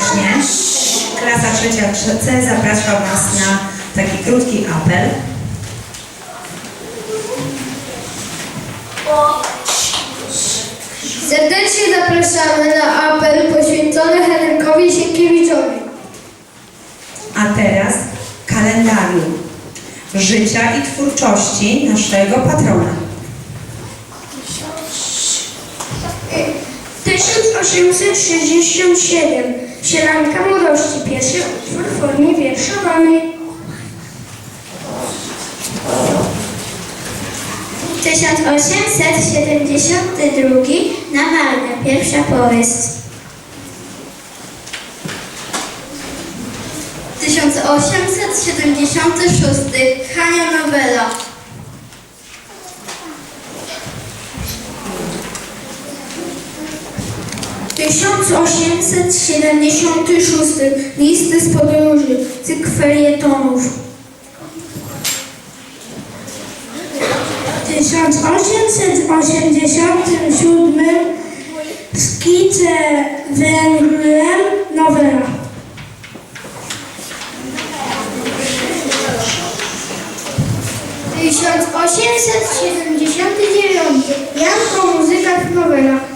serdecznie. Klasa trzecia C zaprasza Was na taki krótki apel. Serdecznie zapraszamy na apel poświęcony Henrykowi Sienkiewiczowi. A teraz kalendarium życia i twórczości naszego patrona. 1867. Sielanka młodości. Pierwszy utwór w formie wierszowanej. 1872 na Malmę, pierwsza powieść. 1876 Hania Nowela. Tysiąc osiemset siedemdziesiąty szósty. Listy z podróży. Cykl felietonów. 1887 Skice węglem nowela. Tysiąc osiemset siedemdziesiąty dziewiąty Janko muzyka w nowelach.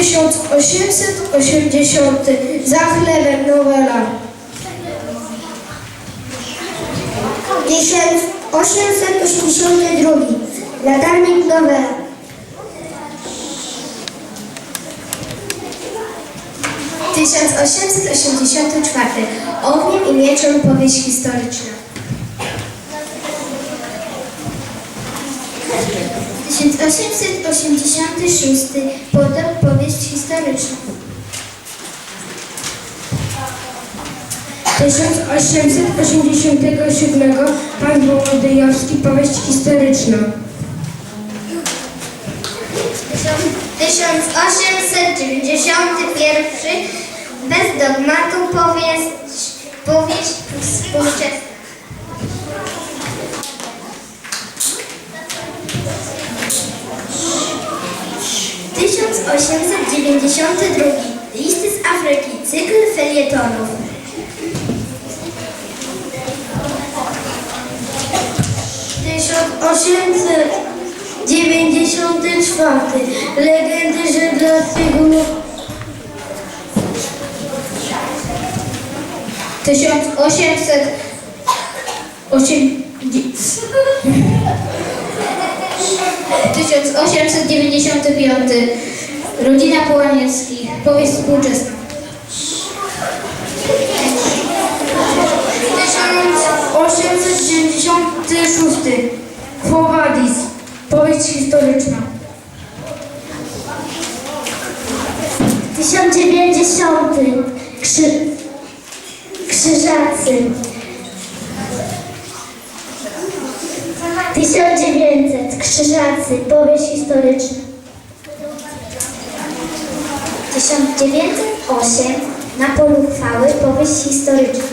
1880 Za chlebem nowela. 1882 Latarnik nowela. 1884 Ogniem i mieczem powieść historyczna. 1886 Potop powieść historyczna. 1887 Pan Wołodyjowski powieść historyczna. 1891 Bez dogmatu powieść, powieść współczesna. Tysiąc osiemset dziewięćdziesiąty drugi. Listy z Afryki, cykl felietonów. Osiemset dziewięćdziesiąty czwarty. Legendy Tysiąc osiemset osiem... 1895 Rodzina Połanieckich Powieść współczesna. 1896 Quo Vadis Powieść historyczna. 1090 Krzy... Krzyżacy. 1900 Krzyżacy. Powieść historyczna 1908 Na polu chwały Powieść historyczna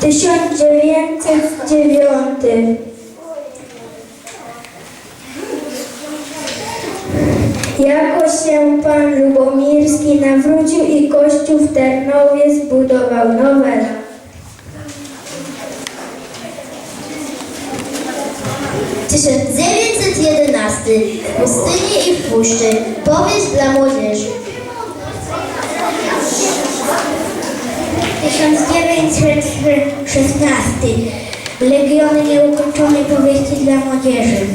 Tysiąc dziewięćset dziewiąty Jako się pan Lubomirski nawrócił i kościół w Ternowie zbudował nowela. 1911 W pustyni i puszczy. Powieść dla młodzieży. 1916 Legiony nieukończonej powieści dla młodzieży.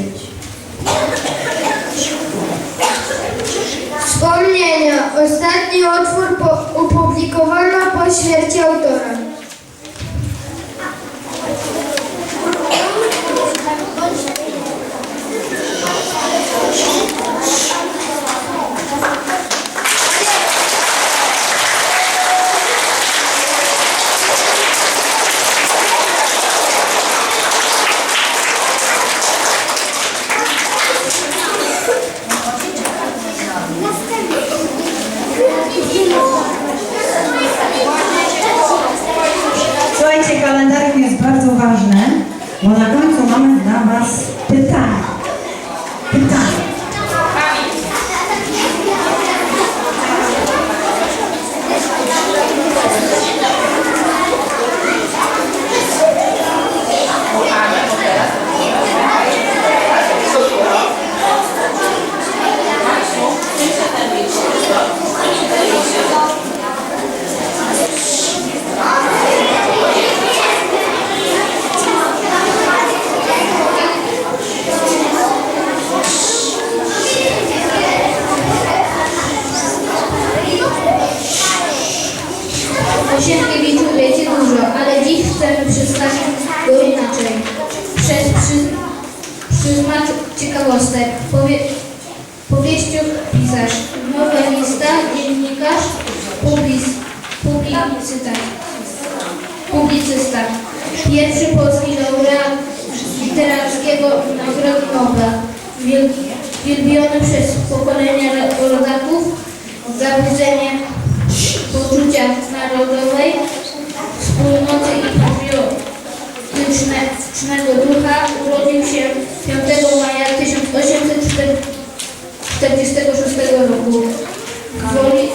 Wspomnienia. Ostatni utwór po, opublikowano po śmierci autora. Bo na końcu mamy dla Was pytania. Pytania. O Sienkiewiczu wiecie dużo, ale dziś chcemy przedstawić go inaczej. Przez przy, przyzmat ciekawostek. Powie, powieściów pisarz, nowelista, dziennikarz, public, publicysta. publicysta. Pierwszy polski laureat literackiego Nagrody Nobla. Wiel, wielbiony przez pokolenia rodaków za budzenie poczucia narodowej, wspólnoty i patriotycznego ducha urodził się 5 maja 1846 roku w Woli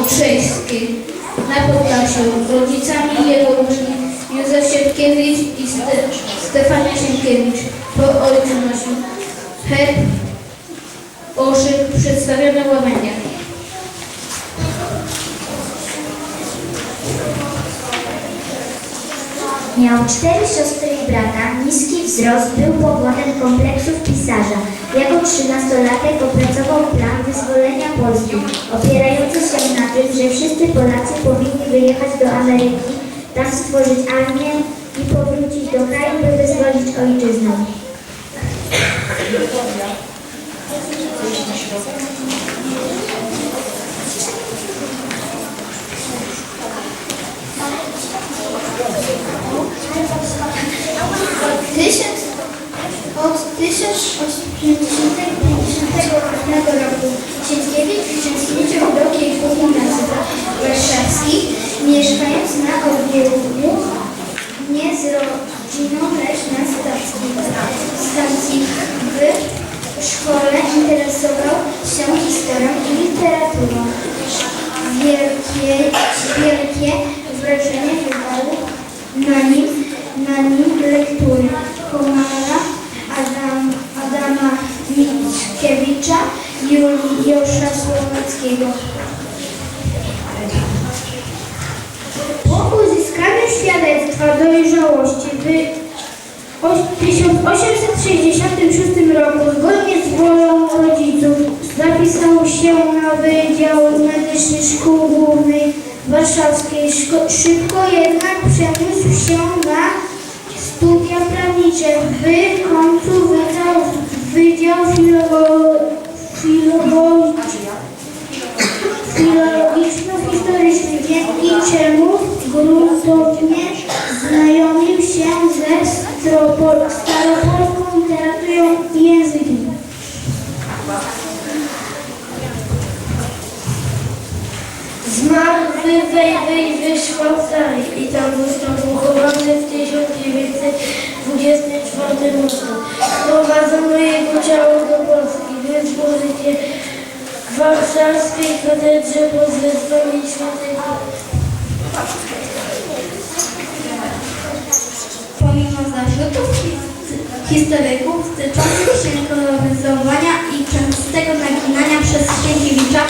Okrzejskiej na Podlasiu. Rodzicami jego byli Józef Sienkiewicz i Ste Stefania Sienkiewicz. Po ojcu nosił herb Oszyk przedstawiony w łabędziach. Miał cztery siostry i brata. Niski wzrost był powodem kompleksów pisarza. Jako trzynastolatek opracował plan wyzwolenia Polski, opierający się na tym, że wszyscy Polacy powinni wyjechać do Ameryki, tam stworzyć armię i powrócić do kraju, by wyzwolić ojczyznę. Tysiąc, od 1858 roku Sienkiewicz uczestniczył do kilku gimnazjów warszawskich, mieszkając na Orwiełku, nie z rodziną, lecz na stacji. stacji. W szkole interesował się historią i literaturą. Wielkie, wielkie wrażenie wywarł na nim, na nim lektury Komara, Adam, Adama Mickiewicza, Juliusza Słowackiego. Po uzyskaniu świadectwa dojrzałości w 1866 roku zgodnie z wolą rodziców zapisał się na Wydział Medyczny Szkół Głównej Warszawskiej. Szybko jednak przeniósł się na studia prawnicze. W końcu wybrał Wydział Filolo- Filolo- filologiczno-historyczny, dzięki czemu gruntownie znajomił się ze stropol- staropolską literaturą i językiem. Zmarł w Wejwej w Szwajcarii i tam został pochowany w 1924 roku. Prowadzono jego ciało do Polski. Dyspozycję w warszawskiej katedrze pod wezwaniem świętej Pomimo zarzutów his- historyków dotyczących się kolonizowania i częstego naginania przez Sienkiewicza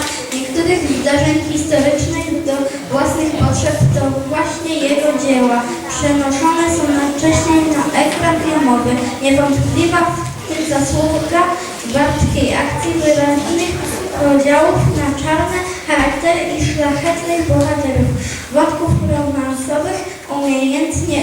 niektórych zdarzeń historycznych do własnych potrzeb, to właśnie jego dzieła przenoszone są najwcześniej na ekran filmowy. Niewątpliwa w tym zasługa wartkiej akcji wyraźnych podziałów na czarne charaktery i szlachetnych bohaterów, wątków romansowych umiejętnie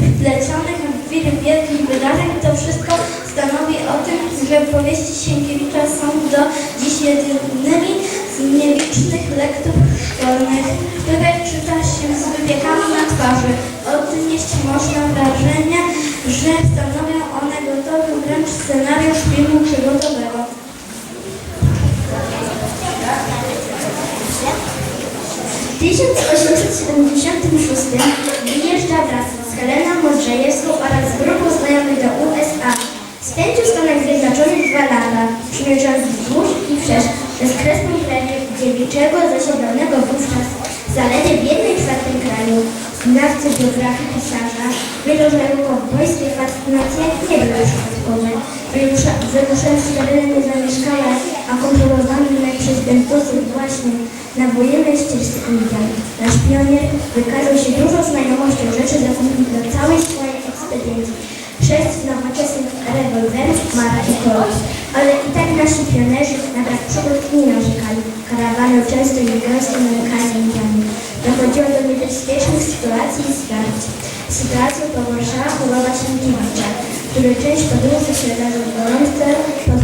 wyplecionych w wielkich wydarzeń. To wszystko stanowi o tym, że powieści Sienkiewicza są do dziś jedynymi nielicznych lektur szkolnych, które czyta się z wypiekami na twarzy. Odnieść można wrażenie, że stanowią one gotowy wręcz scenariusz filmu przygodowego. W 1876 wyjeżdża Andrzejewską oraz grupą znajomych do USA. Spędził w Stanach Zjednoczonych dwa lata, przemierzając wzdłuż i wszerz prerię dziewiczego, zasiedlonego wówczas zaledwie w jednej czwartym kraju. Znawcy biografii pisarza jego kowbojskie fascynacje nie były przypadkowe. Wyrusza- Wyruszając z tereny niezamieszkałe, a kontrolowane przez Bentosów właśnie na wojennej ścieżce Indian. Nasz pionier wykazał się dużą znajomością rzeczy dostępnych do całej swojej ekspedycji. Sześć nowoczesnych rewolwerów, marek i kolor. Ale i tak nasi pionerzy na brak przygód nie narzekali. Karawany często i gęsto nękali Indianów. Dochodziło do niebezpiecznych sytuacji i starć. Sytuację pogorszała choroba Sienkiewicza, który część podróży przedarzył w gorączce pod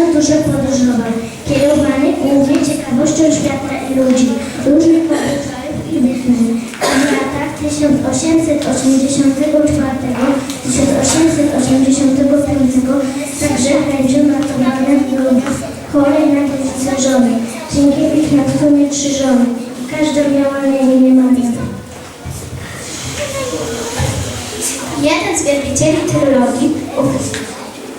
bardzo dużo podróżował, kierowany głównie ciekawością świata i ludzi, różnych obyczajów i myśleń. W latach 1884-1885 także na towarach lub chorej na dziewicę żony. Sienkiewicz w sumie trzy żony i każda miała na imię Maria. Jeden z wielbicieli trylogii,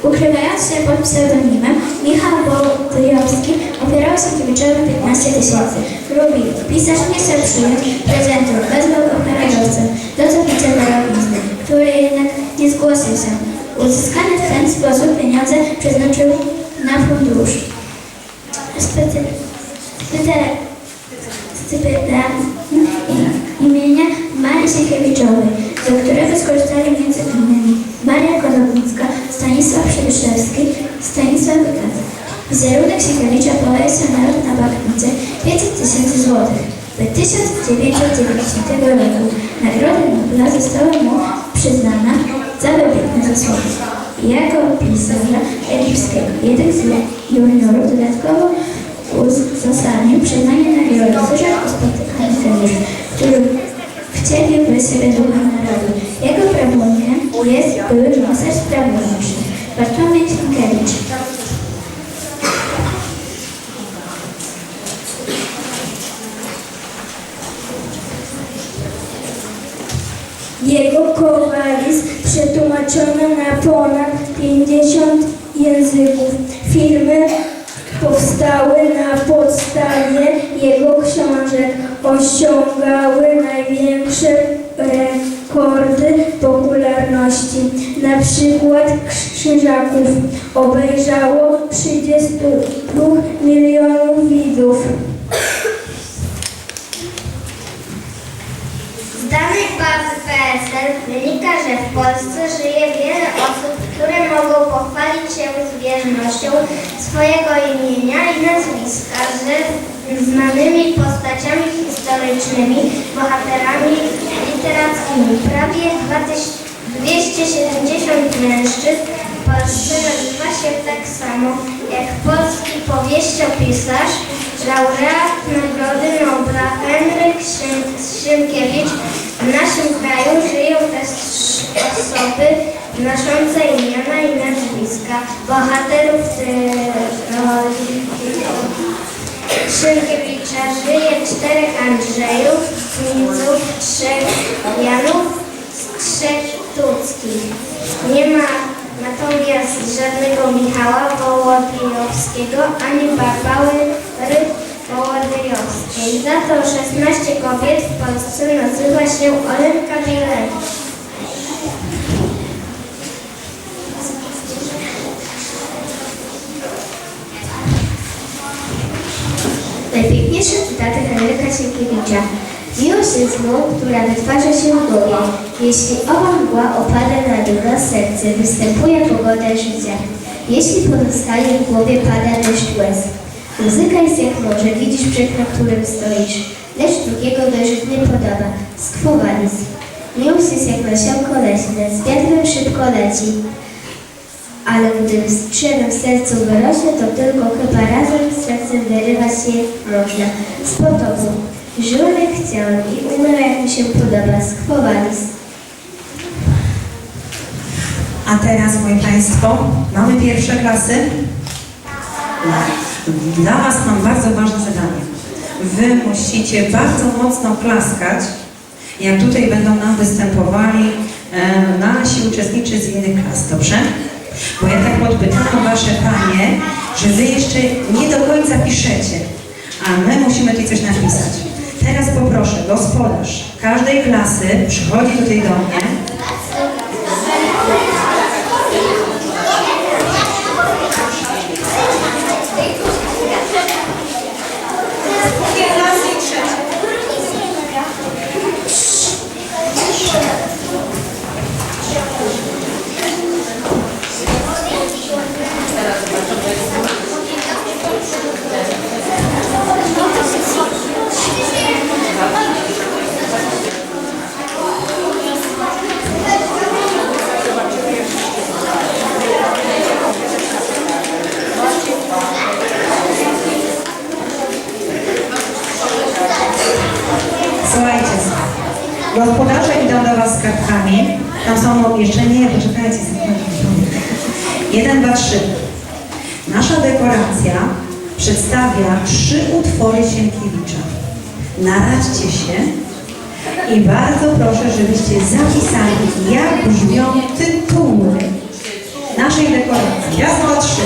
ukrywając się pod pseudonimem Michał Wołodyjowski, opierał Sienkiewiczowi 15 tysięcy rubli. Pisarz nie chciał przyjąć prezentu, wezwał go heraldowcem do zabicia darowizny, który jednak nie zgłosił się. Uzyskane w ten sposób pieniądze przeznaczył na fundusz. Scypyra imienia Marii Sienkiewiczowej, do którego skorzystali między innymi Maria Konownicka, Wizerunek Sienkiewicza poleca naród na Baknicy 500 tysięcy złotych. W 1990 roku Nagroda Nobla została mu przyznana za wybitne zasługi. Jako pisarza egipskiego jeden z juniorów dodatkowo uzasadnił przyznanie nagrody za rzadko spotykany felisz, który wcielił w siebie ducha narodu. Jego prawunkiem jest były mocarz sprawiedliwości, Bartłomiej Sienkiewicz. Osiągały największe rekordy popularności. Na przykład Krzyżaków obejrzało 32 milionów widzów. Z danych bazy PSL wynika, że w Polsce żyje wiele osób, które mogą pochwalić się zbieżnością swojego imienia i nazwiska ze znanymi postaciami historycznymi, bohaterami literackimi. Prawie 2000 270 mężczyzn Polsce nazywa się tak samo jak polski powieściopisarz, laureat Nagrody Nobla Henryk Sien- Sienkiewicz. W naszym kraju żyją też osoby noszące imiona i nazwiska bohaterów trylogii Sienkiewicza. Żyje czterech Andrzejów, Nidzów, trzech Janów, trzech Tuckich. Nie ma natomiast żadnego Michała Wołodyjowskiego ani Barbały Wołodyjowskiej. Za to 16 kobiet w Polsce nazywa się Olenka Bielecka. Najpiękniejsze cytaty Henryka Sienkiewicza. Miłość jest mgłą, która wytwarza się w głowie. Jeśli owa mgła opada na na serce, występuje pogoda życia. Jeśli pozostaje w głowie, pada deszcz łez. Muzyka jest jak morze, widzisz brzeg, na którym stoisz. Lecz drugiego dojrzeć nie podoba. Skwowalis. Miłość jest jak nasionko leśne, z wiatrem szybko leci. Ale gdy drzewem w sercu wyrośnie, to tylko chyba razem z sercem wyrywać się można. Z potopu. Żyłem jak chciałem i umarł jak mi się podoba. A teraz, moi Państwo, mamy pierwsze klasy. Dla Was mam bardzo ważne zadanie. Wy musicie bardzo mocno klaskać, jak tutaj będą nam występowali e, nasi uczestnicy z innych klas, dobrze? Bo ja tak podpytałam Wasze Panie, że Wy jeszcze nie do końca piszecie, a my musimy tutaj coś napisać. Teraz poproszę, gospodarz każdej klasy przychodzi tutaj do mnie gospodarze idą do Was z kartkami. Tam są jeszcze nie, poczekajcie. Jeden, dwa, trzy. Nasza dekoracja przedstawia trzy utwory Sienkiewicza. Naradźcie się i bardzo proszę, żebyście zapisali, jak brzmią tytuły naszej dekoracji. Raz, dwa, trzy.